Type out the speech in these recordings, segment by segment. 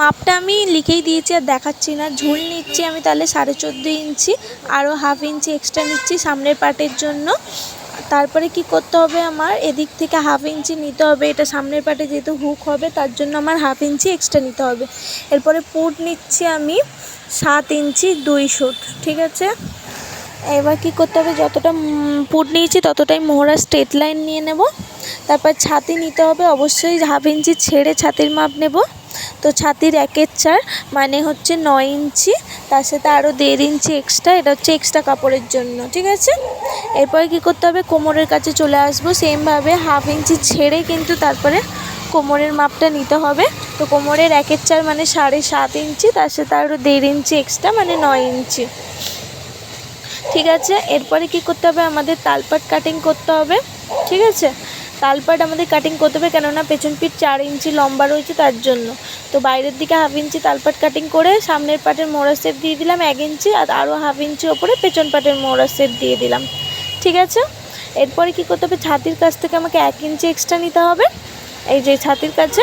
মাপটা আমি লিখেই দিয়েছি আর দেখাচ্ছি না। ঝুল নিচ্ছি আমি তাহলে সাড়ে চোদ্দ ইঞ্চি আরও হাফ ইঞ্চি এক্সট্রা নিচ্ছি সামনের পার্টের জন্য। তারপরে কি করতে হবে আমার? এদিক থেকে হাফ ইঞ্চি নিতে হবে, এটা সামনের পার্টে যেহেতু হুক হবে, তার জন্য আমার হাফ ইঞ্চি এক্সট্রা নিতে হবে। এরপরে পুট নিচ্ছি আমি সাত ইঞ্চি দুই শুট, ঠিক আছে? এবার কি করতে হবে? যতটা পুট নিয়েছি ততটাই মোহরা স্ট্রেট লাইন নিয়ে নেব। তারপর ছাতি নিতে হবে, অবশ্যই হাফ ইঞ্চি ছেড়ে ছাতির মাপ নেব। তো ছাতির একের চার মানে হচ্ছে নয় ইঞ্চি, তার সাথে আরও দেড় ইঞ্চি এক্সট্রা এটা হচ্ছে এক্সট্রা কাপড়ের জন্য, ঠিক আছে? এরপরে কী করতে হবে? কোমরের কাছে চলে আসব সেমভাবে হাফ ইঞ্চি ছেড়ে কিন্তু তারপরে কোমরের মাপটা নিতে হবে। তো কোমরের একের চার মানে সাড়ে সাত ইঞ্চি, তার সাথে আরও দেড় ইঞ্চি এক্সট্রা মানে নয় ইঞ্চি। ঠিক আছে? এরপরে কি করতে হবে? আমাদের তালপাট কাটিং করতে হবে, ঠিক আছে? তালপাট আমাদের কাটিং করতে হবে কেননা পেছন পিঠ চার ইঞ্চি লম্বা রয়েছে তার জন্য। তো বাইরের দিকে হাফ ইঞ্চি তালপাট কাটিং করে সামনের পাটের মোড়া সেপ দিয়ে দিলাম এক ইঞ্চি আর আরও হাফ ইঞ্চি ওপরে পেছন পাটের মোড়া সেপ দিয়ে দিলাম। ঠিক আছে? এরপরে কি করতে হবে? ছাতির কাছ থেকে আমাকে এক ইঞ্চি এক্সট্রা নিতে হবে। এই যে ছাতির কাছে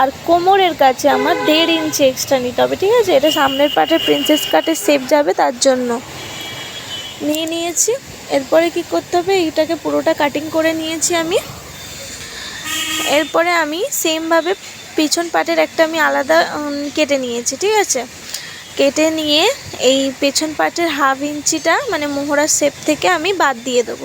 আর কোমরের কাছে আমার দেড় ইঞ্চি এক্সট্রা নিতে হবে। ঠিক আছে? এটা সামনের পাটের প্রিন্সেস কাটের সেপ যাবে তার জন্য। নিয়ে নিয়েছি। এরপরে কি করতে হবে? এইটাকে পুরোটা কাটিং করে নিয়েছি আমি। এরপরে আমি সেমভাবে পিছন পাটের একটা আমি আলাদা কেটে নিয়েছি, ঠিক আছে? কেটে নিয়ে এই পেছন পাটের হাফ ইঞ্চিটা মানে মোহরার শেপ থেকে আমি বাদ দিয়ে দেবো।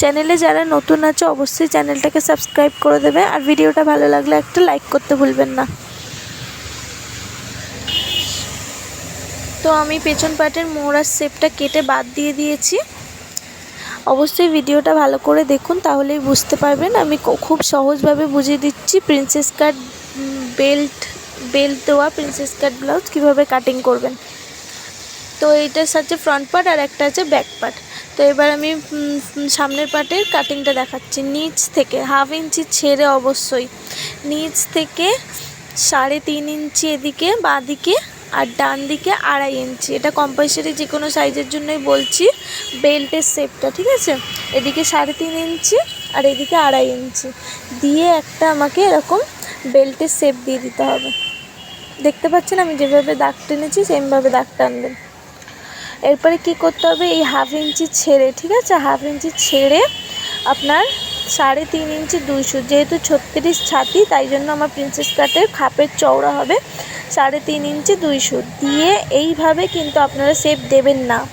চ্যানেলে যারা নতুন আছে, অবশ্যই চ্যানেলটাকে সাবস্ক্রাইব করে দেবে। আর ভিডিওটা ভালো লাগলে একটা লাইক করতে ভুলবেন না। তো আমি পেছন পাটের মোহরার শেপটা কেটে বাদ দিয়ে দিয়েছি। অবশ্যই ভিডিওটা ভালো করে দেখুন, তাহলেই বুঝতে পারবেন। আমি খুব সহজভাবে বুঝিয়ে দিচ্ছি প্রিন্সেস কাট বেল্ট বেল্ট দেওয়া প্রিন্সেস কাট ব্লাউজ কীভাবে কাটিং করবেন। তো এইটার সাথে ফ্রন্ট পার্ট আর একটা আছে ব্যাক পার্ট তো এবার আমি সামনের পার্টের কাটিংটা দেখাচ্ছি নিচ থেকে হাফ ইঞ্চি ছেড়ে অবশ্যই। নিচ থেকে সাড়ে তিন ইঞ্চি এদিকে বাঁ দিকে আর ডান দিকে আড়াই ইঞ্চি। এটা কম্পালসারি যে কোনো সাইজের জন্যই বলছি। বেল্টের শেপটা ঠিক আছে? এদিকে সাড়ে তিন ইঞ্চি আর এদিকে আড়াই ইঞ্চি। দিয়ে একটা আমাকে এরকম বেল্টের শেপ দিয়ে দিতে হবে। দেখতে পাচ্ছেন, আমি যেভাবে দাগ টেনেছি, সেমভাবে দাগ টানবেন। এরপরে কি করতে হবে? এই হাফ ইঞ্চি ছেড়ে, ঠিক আছে? হাফ ইঞ্চি ছেড়ে আপনার সাড়ে তিন ইঞ্চি দুইশো। যেহেতু ছত্রিশ ছাতি, তাই জন্য আমার প্রিন্সেস কাটের খাপের চওড়া হবে সাড়ে তিন ইঞ্চি দুইশো। দিয়ে এইভাবে কিন্তু আপনারা শেপ দেবেন না।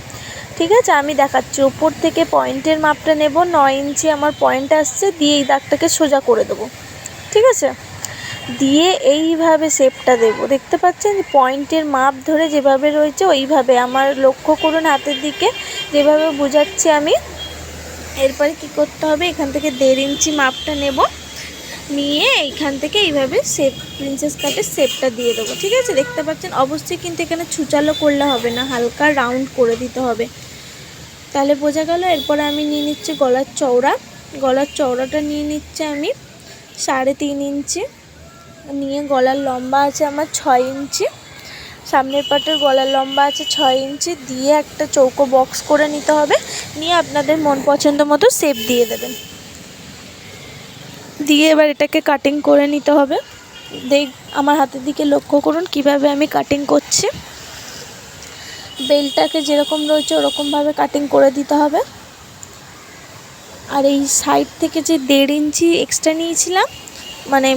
ঠিক আছে? আমি দেখাচ্ছি। ওপর থেকে পয়েন্টের মাপটা নেব। নয় ইঞ্চি আমার পয়েন্ট আসছে। দিয়ে এই দাগটাকে সোজা করে দেবো। ঠিক আছে? দিয়ে এইভাবে শেপটা দেব। দেখতে পাচ্ছেন? পয়েন্টের মাপ ধরে যেভাবে রয়েছে, ওইভাবে। আমার লক্ষ্য করুন হাতের দিকে। যেভাবে বোঝাচ্ছি আমি এরপরে কি করতে হবে? এখান থেকে দেড় ইঞ্চি মাপটা নেব। নিয়ে এইখান থেকে এইভাবে শেপ প্রিন্সেস কাটের শেপটা দিয়ে দেবো, ঠিক আছে? দেখতে পাচ্ছেন, অবশ্যই কিন্তু এখানে ছুচালো করলে হবে না, হালকা রাউন্ড করে দিতে হবে। তাহলে বোঝা গেল, এরপরে আমি নিয়ে নিচ্ছি গলার চওড়া। গলার চওড়াটা নিয়ে নিচ্ছি আমি সাড়ে তিন ইঞ্চি। নিয়ে গলার লম্বা আছে আমার ছয় ইঞ্চি। সামনের পাটের গলার লম্বা আছে ছয় ইঞ্চি। দিয়ে একটা চৌকো বক্স করে নিতে হবে। নিয়ে আপনাদের মন পছন্দ মতো শেপ দিয়ে দেবেন। দিয়ে এবার এটাকে কাটিং করে নিতে হবে। দেখ, আমার হাতের দিকে লক্ষ্য করুন কীভাবে আমি কাটিং করছি। বেলটাকে যেরকম রয়েছে ওরকমভাবে কাটিং করে দিতে হবে। আর এই সাইড থেকে যে দেড় ইঞ্চি এক্সট্রা নিয়েছিলাম মানে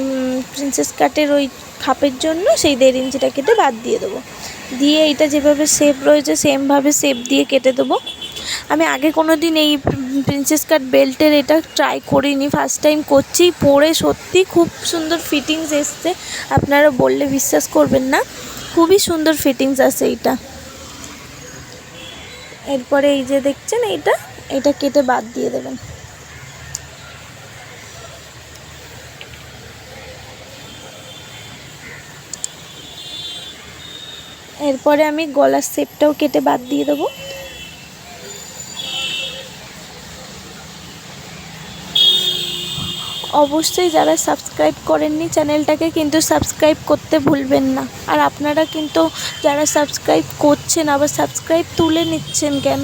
প্রিন্সেস কাটের ওই খাপের জন্য সেই দেড় ইঞ্চিটা কেটে বাদ দিয়ে দেবো। দিয়ে এটা যেভাবে শেপ রয়েছে সেমভাবে শেপ দিয়ে কেটে দেবো। আমি আগে কোনো দিন এই প্রিন্সেস কাট বেল্টের এটা ট্রাই করিনি। ফার্স্ট টাইম করছি, পরে সত্যি খুব সুন্দর ফিটিংস এসছে। আপনারা বললে বিশ্বাস করবেন না, খুবই সুন্দর ফিটিংস আছে এইটা। এরপরে এই যে দেখছেন, এইটা, এটা কেটে বাদ দিয়ে দেবেন। এরপরে আমি গলার শেপটাও কেটে বাদ দিয়ে দেবো। অবশ্যই যারা সাবস্ক্রাইব করেননি চ্যানেলটাকে কিন্তু সাবস্ক্রাইব করতে ভুলবেন না। আর আপনারা কিন্তু যারা সাবস্ক্রাইব করছেন আবার সাবস্ক্রাইব তুলে নিচ্ছেন কেন?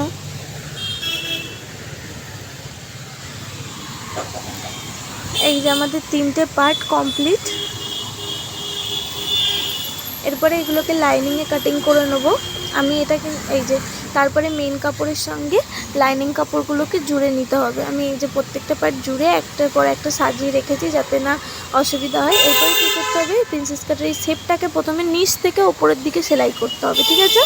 এই যে আমাদের তিনটে পার্ট কমপ্লিট। এরপরে এগুলোকে লাইনিংয়ে কাটিং করে নেব। আমি এটাকে, এই যে, তারপরে মেন কাপড়ের সঙ্গে লাইনিং কাপড়গুলোকে জুড়ে নিতে হবে। আমি এই যে প্রত্যেকটা পার্ট জুড়ে একটার পর একটা সাজিয়ে রেখেছি যাতে না অসুবিধা হয়। এরপরে কী করতে হবে? প্রিন্সেস কাটের এই শেপটাকে প্রথমে নিচ থেকে ওপরের দিকে সেলাই করতে হবে, ঠিক আছে?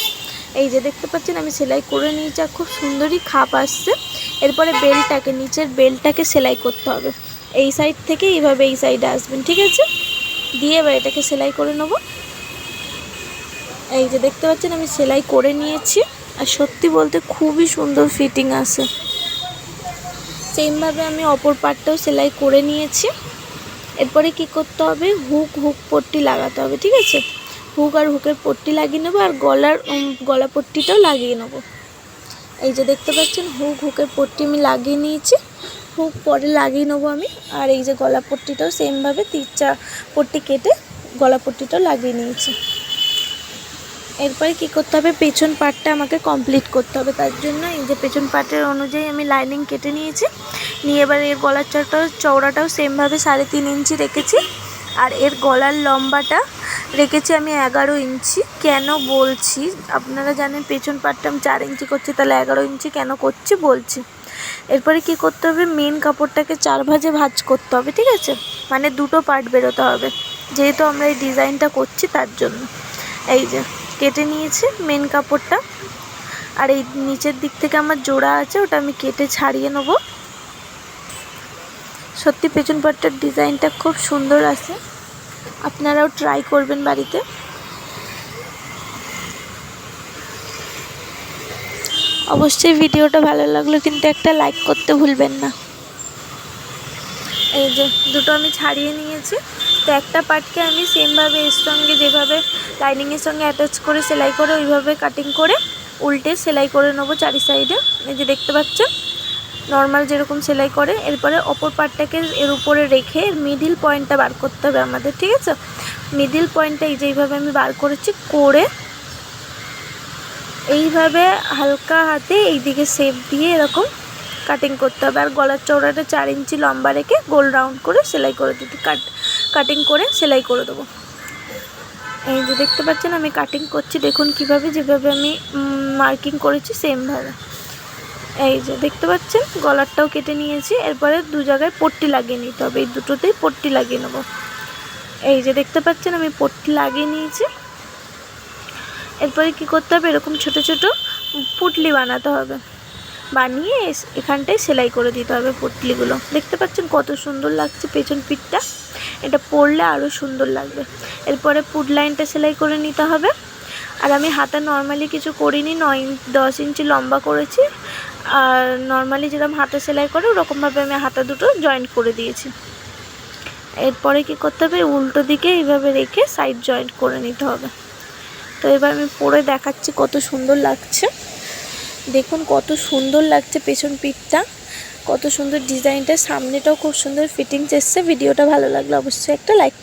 এই যে দেখতে পাচ্ছেন, আমি সেলাই করে নিয়েছি আর খুব সুন্দরই খাপ আসছে। এরপরে বেলটাকে, নিচের বেলটাকে সেলাই করতে হবে। এই সাইড থেকে এইভাবে এই সাইডে আসবেন, ঠিক আছে? দিয়ে এবার এটাকে সেলাই করে নেব। এই যে দেখতে পাচ্ছেন, আমি সেলাই করে নিয়েছি। আর সত্যি বলতে খুবই সুন্দর ফিটিং আসে সেমভাবে আমি অপর পার্টটাও সেলাই করে নিয়েছি। এরপরে কি করতে হবে? হুক হুক পট্টি লাগাতে হবে, ঠিক আছে? হুক আর হুকের পট্টি লাগিয়ে নেব, আর গলার গলা পট্টিটাও লাগিয়ে নেব। এই যে দেখতে পাচ্ছেন হুক হুকের পট্টি আমি লাগিয়ে নিয়েছি। হুক পরে লাগিয়ে নেব আমি। আর এই যে গলা পট্টিটাও সেমভাবে তিরচা পট্টি কেটে গলা পট্টিটাও লাগিয়ে নিয়েছি। এরপরে কি করতে হবে? পেছন পার্টটা আমাকে কমপ্লিট করতে হবে। তার জন্য এই যে পেছন পার্টের অনুযায়ী আমি লাইনিং কেটে নিয়েছি। নিয়ে এবার এর গলার চড়টাও চওড়াটাও সেমভাবে সাড়ে তিন ইঞ্চি রেখেছি। আর এর গলার লম্বাটা রেখেছি আমি এগারো ইঞ্চি। কেন বলছি? আপনারা জানেন পেছন পার্টটা আমি চার ইঞ্চি করছি, তাহলে এগারো ইঞ্চি কেন করছি বলছি। এরপরে কি করতে হবে? মেন কাপড়টাকে চার ভাজে ভাজ করতে হবে, ঠিক আছে? মানে দুটো পার্ট বেরোতে হবে। যেহেতু আমরা এই ডিজাইনটা করছি তার জন্য। এই যে। কেটে নিয়েছি মেন কাপড়টা। আর এই নিচের দিক থেকে আমার জোড়া আছে, ওটা আমি কেটে ছাড়িয়ে নেব। সত্যি পেছন পাটটার ডিজাইনটা খুব সুন্দর আছে। আপনারাও ট্রাই করবেন বাড়িতে। অবশ্যই ভিডিওটা ভালো লাগল কিন্তু একটা লাইক করতে ভুলবেন না। এই যে দুটো আমি ছাড়িয়ে নিয়েছি। তো একটা পার্টকে আমি সেমভাবে এর সঙ্গে যেভাবে লাইনিংয়ের সঙ্গে অ্যাটাচ করে সেলাই করে ওইভাবে কাটিং করে উল্টে সেলাই করে নেব চারি সাইডে এই যে দেখতে পাচ্ছেন? নর্মাল যেরকম সেলাই করে, এরপরে অপর পার্টটাকে এর উপরে রেখে মিডিল পয়েন্টটা বার করতে হবে আমাদের, ঠিক আছে? মিডিল পয়েন্টটা এই যে এইভাবে আমি বার করেছি করে এইভাবে হালকা হাতে এইদিকে শেপ দিয়ে এরকম কাটিং করতে হবে। আর গলার চওড়াটা চার ইঞ্চি লম্বা রেখে গোল রাউন্ড করে সেলাই করে দিতে কাট কাটিং করে সেলাই করে দেবো। এই যে দেখতে পাচ্ছেন, আমি কাটিং করছি। দেখুন কীভাবে, যেভাবে আমি মার্কিং করেছি সেমভাবে এই যে দেখতে পাচ্ছেন, গলারটাও কেটে নিয়েছি। এরপরে দু জায়গায় পট্টি লাগিয়ে নিতে হবে। এই দুটোতেই পট্টি লাগিয়ে নেব। এই যে দেখতে পাচ্ছেন, আমি পট্টি লাগিয়ে নিয়েছি। এরপরে কি করতে হবে? এরকম ছোট ছোট পুটলি বানাতে হবে। বানিয়ে এখানটায় সেলাই করে দিতে হবে পুটলিগুলো। দেখতে পাচ্ছেন কত সুন্দর লাগছে পেছন পিঠটা? এটা পরলে আরও সুন্দর লাগবে। এরপরে পুট লাইনটা সেলাই করে নিতে হবে। আর আমি হাতা নর্মালি কিছু করিনি, নয় ইঞ্চ দশ ইঞ্চি লম্বা করেছি। আর নর্মালি যেরকম হাতে সেলাই করে, ওরকমভাবে আমি হাতা দুটো জয়েন্ট করে দিয়েছি। এরপরে কি করতে হবে? উল্টো দিকে এইভাবে রেখে সাইড জয়েন্ট করে নিতে হবে। তো এবার আমি পরে দেখাচ্ছি কত সুন্দর লাগছে। দেখুন কত সুন্দর লাগছে পেছন পিঠটা। কত সুন্দর ডিজাইনটা, সামনেটাও খুব সুন্দর ফিটিংস এসছে। ভিডিওটা ভালো লাগলে অবশ্যই একটা লাইক